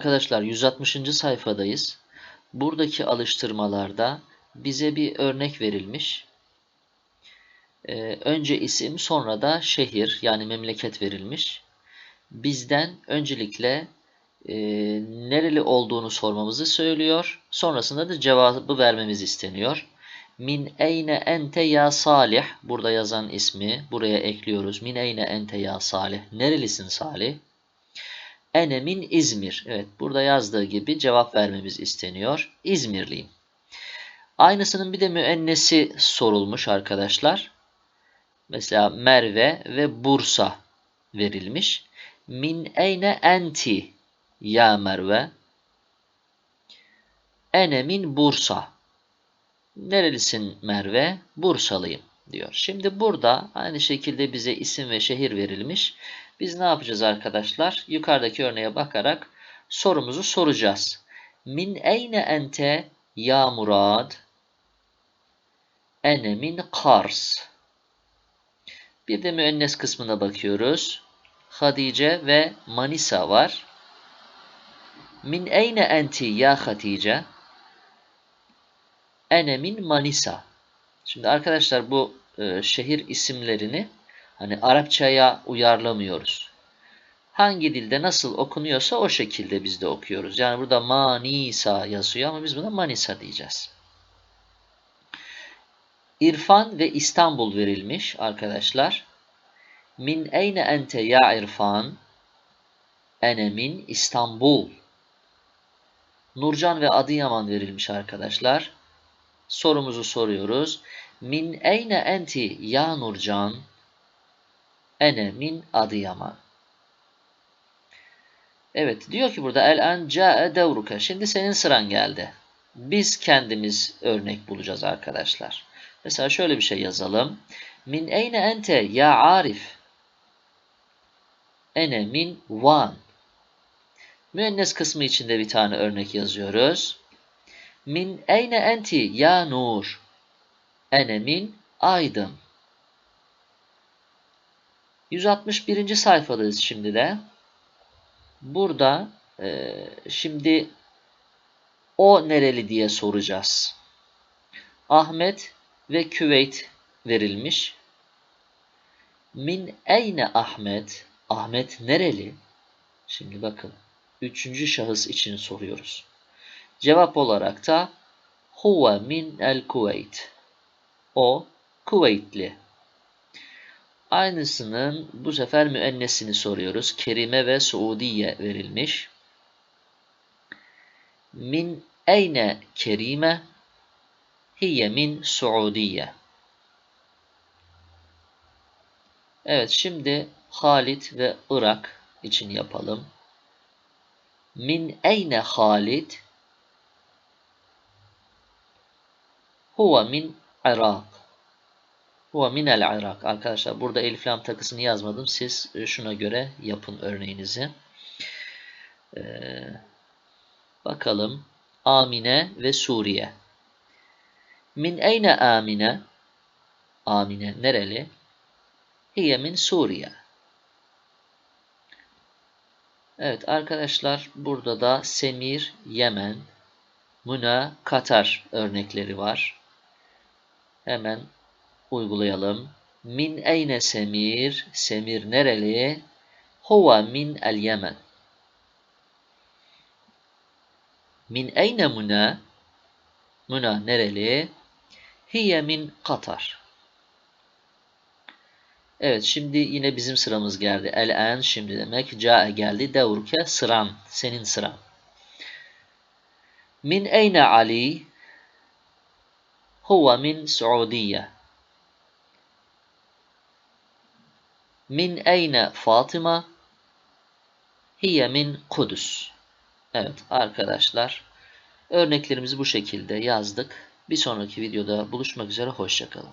Arkadaşlar 160. sayfadayız. Buradaki alıştırmalarda bize bir örnek verilmiş. Ee, önce isim sonra da şehir yani memleket verilmiş. Bizden öncelikle e, nereli olduğunu sormamızı söylüyor. Sonrasında da cevabı vermemiz isteniyor. Min eyne ente ya Salih. Burada yazan ismi buraya ekliyoruz. Min eyne ente ya Salih. Nerelisin Salih? Ene min İzmir. Evet burada yazdığı gibi cevap vermemiz isteniyor. İzmirliyim. Aynısının bir de müennesi sorulmuş arkadaşlar. Mesela Merve ve Bursa verilmiş. Min eyne enti ya Merve? Ene min Bursa. Nerelisin Merve? Bursalıyım diyor. Şimdi burada aynı şekilde bize isim ve şehir verilmiş. Biz ne yapacağız arkadaşlar? Yukarıdaki örneğe bakarak sorumuzu soracağız. Min eyne ente ya Murad? Ene min Kars. Bir de müennes kısmına bakıyoruz. Hadice ve Manisa var. Min eyne enti ya Hatice? Ene min Manisa. Şimdi arkadaşlar bu e, şehir isimlerini hani Arapçaya uyarlamıyoruz. Hangi dilde nasıl okunuyorsa o şekilde biz de okuyoruz. Yani burada Manisa yazıyor ama biz buna Manisa diyeceğiz. İrfan ve İstanbul verilmiş arkadaşlar. Min eyne ente ya İrfan? Ene min İstanbul. Nurcan ve Adıyaman verilmiş arkadaşlar. Sorumuzu soruyoruz. Min eyne enti ya Nurcan? Ene min Adıyaman. Evet diyor ki burada el en ca'e devruka. Şimdi senin sıran geldi. Biz kendimiz örnek bulacağız arkadaşlar. Mesela şöyle bir şey yazalım. Min eyne ente ya Arif? Ene min Van. Müennes kısmı içinde bir tane örnek yazıyoruz. Min eyne enti ya Nur? Ene min Aydın. 161. sayfadayız şimdi de. Burada e, şimdi o nereli diye soracağız. Ahmet ve Küveyt verilmiş. Min eyne Ahmet? Ahmet nereli? Şimdi bakın. Üçüncü şahıs için soruyoruz. Cevap olarak da huve min el Kuveyt. O Kuveytli. Aynısının bu sefer müennesini soruyoruz. Kerime ve Suudiye verilmiş. Min eyne kerime hiye min Suudiye. Evet şimdi Halit ve Irak için yapalım. Min eyne Halit? Huve min Irak. Huve minel Irak. Arkadaşlar burada elif lam takısını yazmadım. Siz e, şuna göre yapın örneğinizi. Ee, bakalım. Amine ve Suriye. Min eyne Amine? Amine nereli? Hiye min Suriye. Evet arkadaşlar burada da Semir, Yemen, Muna, Katar örnekleri var. Hemen uygulayalım. Min eyne Semir? Semir nereli? Huwa min el Yemen. Min eyne Muna? Muna nereli? Hiye min Katar. Evet şimdi yine bizim sıramız geldi. El en şimdi demek. Ca'e geldi. Devruke sıran. Senin sıran. Min eyne Ali? Huve min Suudiye. Min eyne Fatıma? Hiye min Kudüs. Evet arkadaşlar. Örneklerimizi bu şekilde yazdık. Bir sonraki videoda buluşmak üzere. Hoşçakalın.